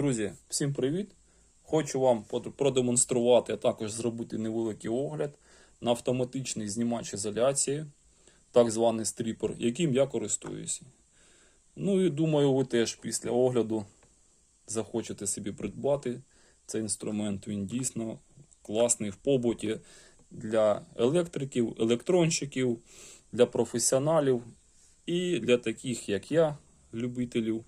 Друзі, всім привіт! Хочу вам продемонструвати, а також зробити невеликий огляд на автоматичний знімач ізоляції, так званий стріпер, яким я користуюся. Ну і думаю, ви теж після огляду захочете собі придбати цей інструмент. Він дійсно класний в побуті для електриків, електронщиків, для професіоналів і для таких, як я, любителів.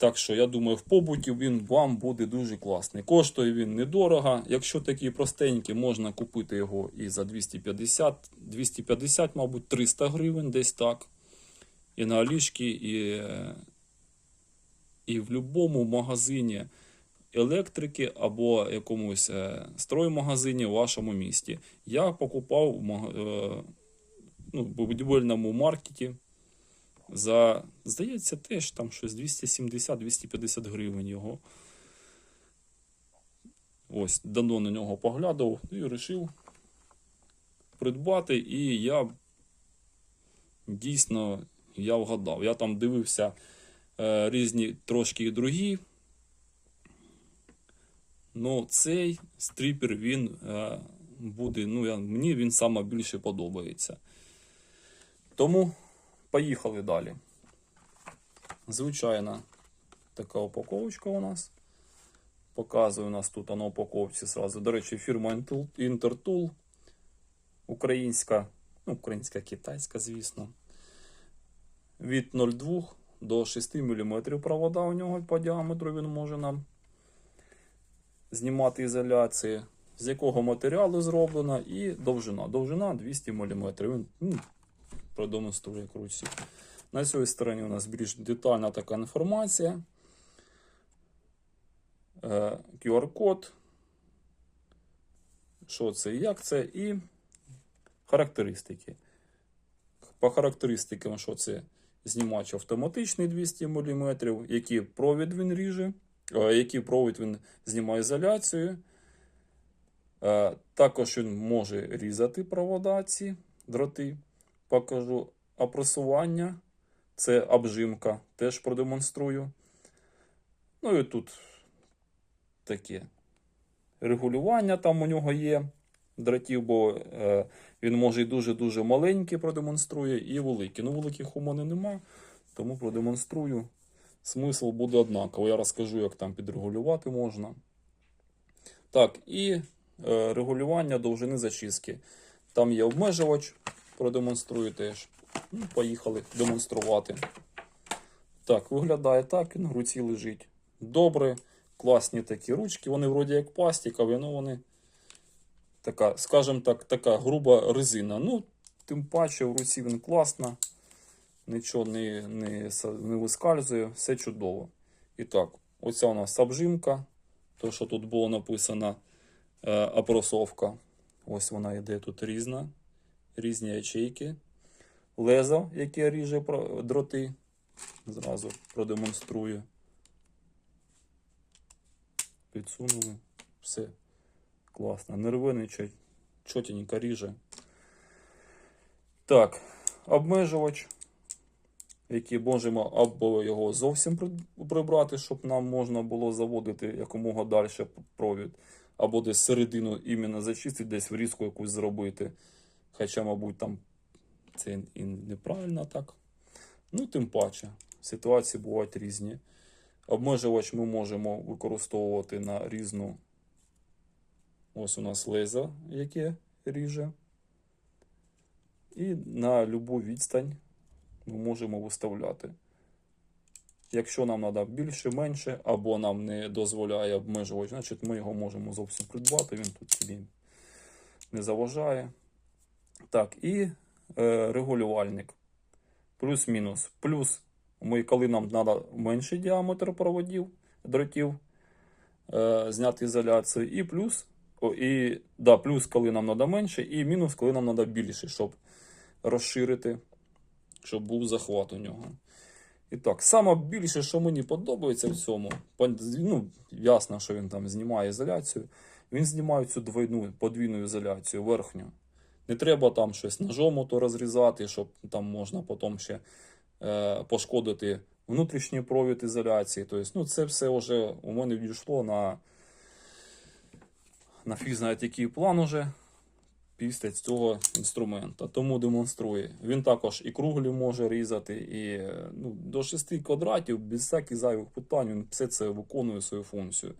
Так що, я думаю, в побуті він вам буде дуже класний. Коштує він недорого. Якщо такий простенький, можна купити його і за 250, 250, мабуть, 300 гривень, десь так. І на Алішки, і, і в будь-якому магазині електрики або якомусь е, строймагазині в вашому місті. Я покупав в е, ну, будівельному маркеті за, здається, теж там щось 270-250 гривень його. Ось, давно на нього поглядав і вирішив придбати. І я дійсно я вгадав. Я там дивився е, різні трошки і другі. Ну, цей стріпер він е, буде, ну, я, мені він саме більше подобається. Тому поїхали далі. Звичайна така упаковочка у нас. Показує у нас тут на упаковці сразу. До речі, фірма Intertool. Українська, ну, українська китайська, звісно. Від 0,2 до 6 мм провода у нього по діаметру він може нам знімати ізоляції. З якого матеріалу зроблена і довжина. Довжина 200 мм. Він продемонструє круті. На цій стороні у нас більш детальна така інформація. Е, QR-код. Що це і як це, і характеристики. По характеристикам, що це знімач автоматичний 200 мм, який провід він ріже, е, який провід він знімає ізоляцію. Е, Також він може різати провода ці дроти. Покажу опресування. Це обжимка, теж продемонструю. Ну і тут таке регулювання там у нього є дротів, бо е, він може і дуже-дуже маленький продемонструє, і великий. Ну, великих у мене нема, тому продемонструю. Смисл буде однаково. Я розкажу, як там підрегулювати можна. Так, і е, регулювання довжини зачистки. Там є обмежувач, продемонструю теж. Ну, поїхали демонструвати. Так, виглядає так, він в руці лежить. Добре, класні такі ручки. Вони вроді як пластикові, але вони така, скажімо так, така груба резина. Ну, тим паче в руці він класно. Нічого не, не, не вискальзує, все чудово. І так, оця у нас обжимка. То, що тут було написано е, опросовка. Ось вона йде тут різна. Різні ячейки. Лезо, яке ріже дроти. Зразу продемонструю. Підсунули. Все. Класно. Нервини чот- чотенько ріже. Так, обмежувач, який можемо або його зовсім прибрати, щоб нам можна було заводити якомога далі провід, або десь середину іменно зачистити, десь врізку якусь зробити. Хоча, мабуть, там це і неправильно так. Ну, тим паче, ситуації бувають різні. Обмежувач ми можемо використовувати на різну. Ось у нас лезо, яке ріже. І на любу відстань ми можемо виставляти. Якщо нам треба більше, менше, або нам не дозволяє обмежувач, значить ми його можемо зовсім придбати. Він тут собі не заважає. Так, і е, регулювальник. Плюс-мінус. Плюс, ми, коли нам треба менший діаметр проводів, дротів, е, зняти ізоляцію. І плюс, о, і, да, плюс, коли нам треба менше, і мінус, коли нам треба більше, щоб розширити, щоб був захват у нього. І так, саме більше, що мені подобається в цьому, ну, ясно, що він там знімає ізоляцію. Він знімає цю двойну, подвійну ізоляцію верхню. Не треба там щось ножом ото розрізати, щоб там можна потім ще е, пошкодити внутрішній провід ізоляції. Тобто, ну, це все вже у мене відійшло на, на фіг знає який план уже після цього інструмента. Тому демонструю. Він також і круглі може різати, і е, ну, до 6 квадратів без всяких зайвих питань він все це виконує свою функцію.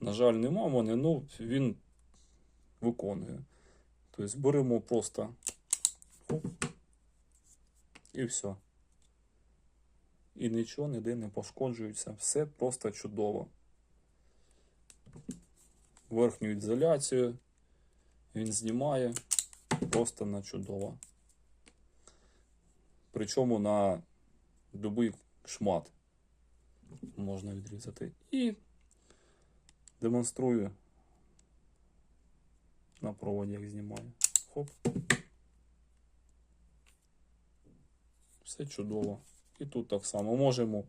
На жаль, нема мене, ну він виконує. Тобто беремо просто і все. І нічого ніде не пошкоджується. Все просто чудово. Верхню ізоляцію він знімає просто на чудово. Причому на будь-який шмат можна відрізати. І демонструю на проводі, як знімаю. Хоп. Все чудово. І тут так само можемо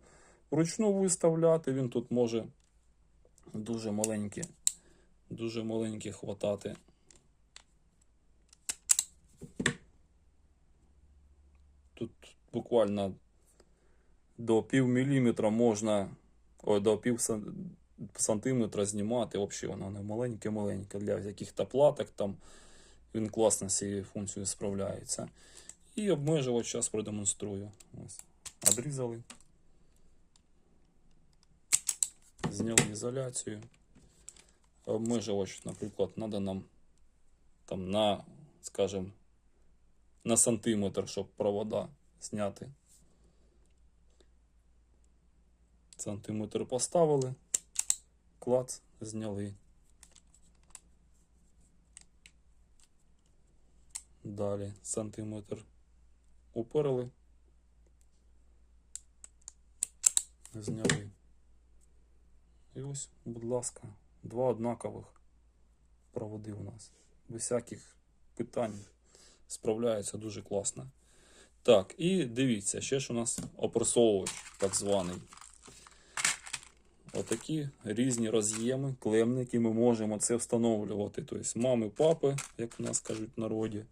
вручну виставляти. Він тут може дуже маленькі, дуже маленькі хватати. Тут буквально до пів міліметра можна, ой, до пів сантиметра знімати. Взагалі воно не маленьке-маленьке для яких-то платок там. Він класно з цією функцією справляється. І обмежувач зараз продемонструю. Ось. Одрізали. Зняли ізоляцію. Обмежувач, наприклад, треба нам там на, скажімо, на сантиметр, щоб провода зняти. Сантиметр поставили, клац, зняли. Далі сантиметр уперли, зняли. І ось, будь ласка, два однакових проводи у нас. Без всяких питань справляється дуже класно. Так, і дивіться, ще ж у нас опресовувач так званий. Отакі різні роз'єми, клемники, ми можемо це встановлювати. Тобто мами, папи, як в нас кажуть в народі.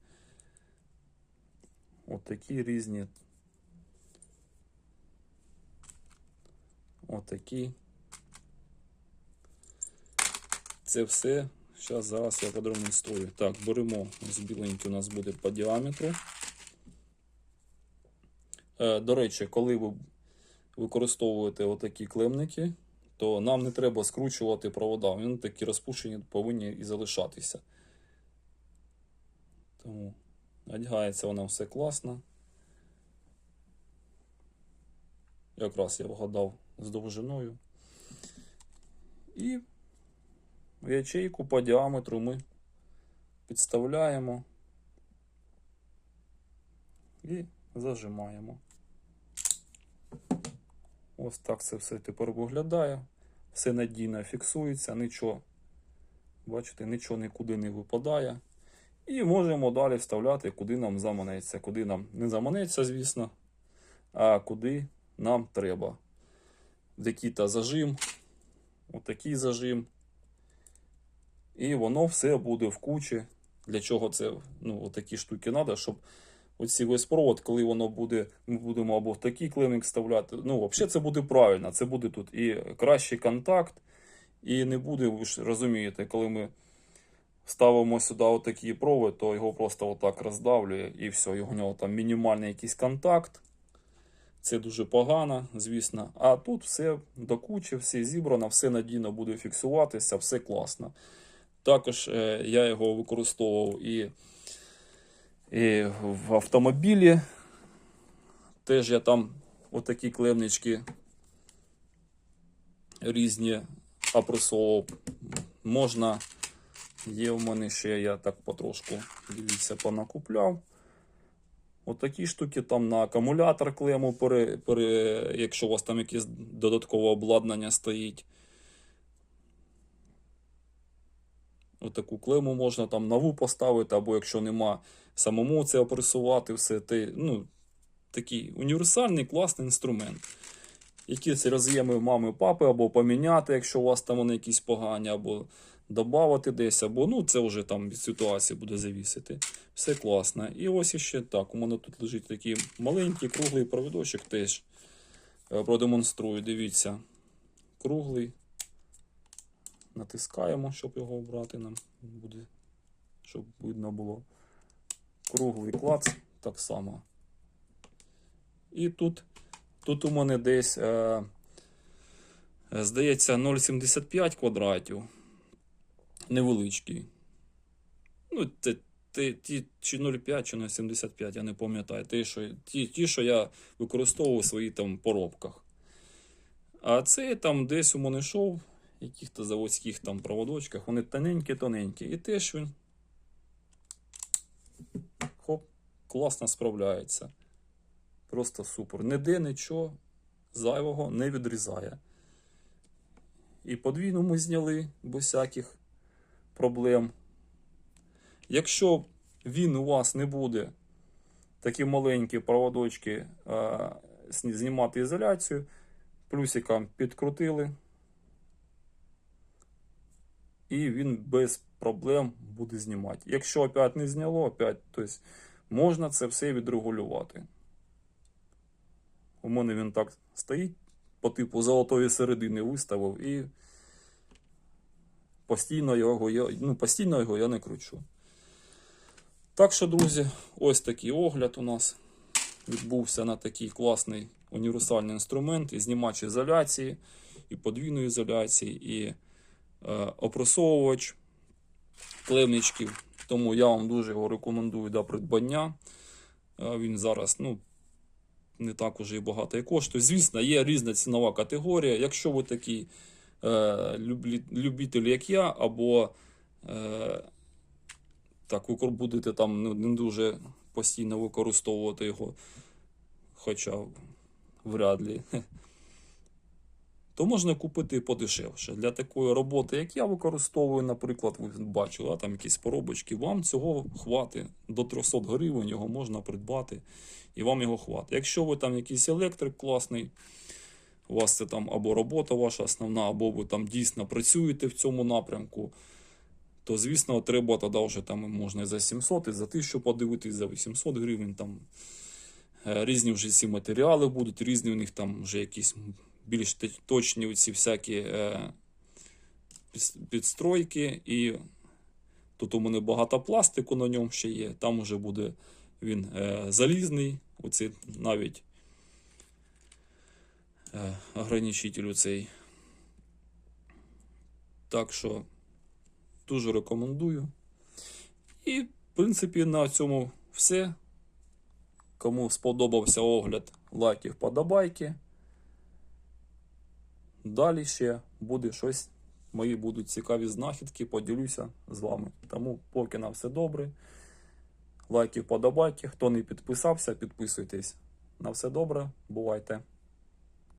Отакі різні. Отакі. Це все. Зараз, зараз я продемонструю. Так, беремо з біленький у нас буде по діаметру. Е, До речі, коли ви використовуєте отакі клемники, то нам не треба скручувати провода. Вони такі розпущені повинні і залишатися. Тому одягається вона все класно. Якраз я вгадав з довжиною. І ячейку по діаметру ми підставляємо і зажимаємо. Ось так це все тепер виглядає. Все надійно фіксується, нічого, бачите, нічого нікуди не випадає. І можемо далі вставляти, куди нам заманеться. Куди нам не заманеться, звісно, а куди нам треба. Який-то зажим, отакий зажим. І воно все буде в кучі. Для чого це ну, такі штуки треба, щоб оці весь провод, коли воно буде, ми будемо або в такий клемник вставляти. Ну, взагалі це буде правильно. Це буде тут і кращий контакт, і не буде, ви ж розумієте, коли ми ставимо сюди отакий провод, то його просто отак роздавлює і все, у нього там мінімальний якийсь контакт. Це дуже погано, звісно. А тут все до кучі, все зібрано, все надійно буде фіксуватися, все класно. Також е, я його використовував і, і в автомобілі. Теж я там отакі клемнички різні опресовував. Можна, є в мене ще, я так потрошку, дивіться, понакупляв. Отакі штуки там на акумулятор клему, пере, якщо у вас там якесь додаткове обладнання стоїть. Отаку клему можна там нову поставити, або якщо нема самому це опресувати, все те, ну, такий універсальний класний інструмент. Якісь роз'єми мами, папи, або поміняти, якщо у вас там вони якісь погані, або додати десь, або ну, це вже там від ситуації буде завісити. Все класно. І ось іще так. У мене тут лежить такий маленький круглий провідочок теж. Е, Продемонструю, дивіться, круглий. Натискаємо, щоб його обрати нам буде, щоб видно було. Круглий клац так само. І тут, тут у мене десь, е, здається, 0,75 квадратів. Невеличкий. Ну, це, ті, чи 0,5, чи 0,75, я не пам'ятаю. Ті що, ті, ті, що я використовував у своїх там поробках. А це там десь у мене йшов, в яких-то заводських там проводочках, вони тоненькі-тоненькі. І теж він хоп, класно справляється. Просто супер. Ніде нічого зайвого не відрізає. І подвійну ми зняли без всяких проблем. Якщо він у вас не буде такі маленькі проводочки е, знімати ізоляцію, плюсиком підкрутили, і він без проблем буде знімати. Якщо опять не зняло, опять, тобто можна це все відрегулювати. У мене він так стоїть по типу золотої середини виставив і постійно його, я, ну, постійно його я не кручу. Так що, друзі, ось такий огляд у нас відбувся на такий класний універсальний інструмент і знімач ізоляції, і подвійної ізоляції, і опросовувач клемничків. Тому я вам дуже його рекомендую до придбання. Е, він зараз ну, не так уже і багато і коштує. Звісно, є різна цінова категорія. Якщо ви такий е, любитель, як я, або е, так, ви будете там не дуже постійно використовувати його, хоча вряд ли, то можна купити подешевше. Для такої роботи, як я використовую, наприклад, ви бачили, а, там якісь поробочки, вам цього хватить. До 300 гривень його можна придбати, і вам його хватить. Якщо ви там якийсь електрик класний, у вас це там або робота ваша основна, або ви там дійсно працюєте в цьому напрямку, то, звісно, треба тоді вже там можна за 700, і за 1000 подивитись, за 800 гривень. Там е, різні вже ці матеріали будуть, різні у них там вже якісь більш точні ці всякі е, підстройки. І тут у мене багато пластику на ньому ще є. Там вже буде він е, залізний, оці навіть е, ограничитель цей. Так що дуже рекомендую. І, в принципі, на цьому все. Кому сподобався огляд, лайки, вподобайки. Далі ще буде щось. Мої будуть цікаві знахідки, поділюся з вами. Тому поки на все добре. Лайки, вподобайки. Хто не підписався, підписуйтесь. На все добре, бувайте.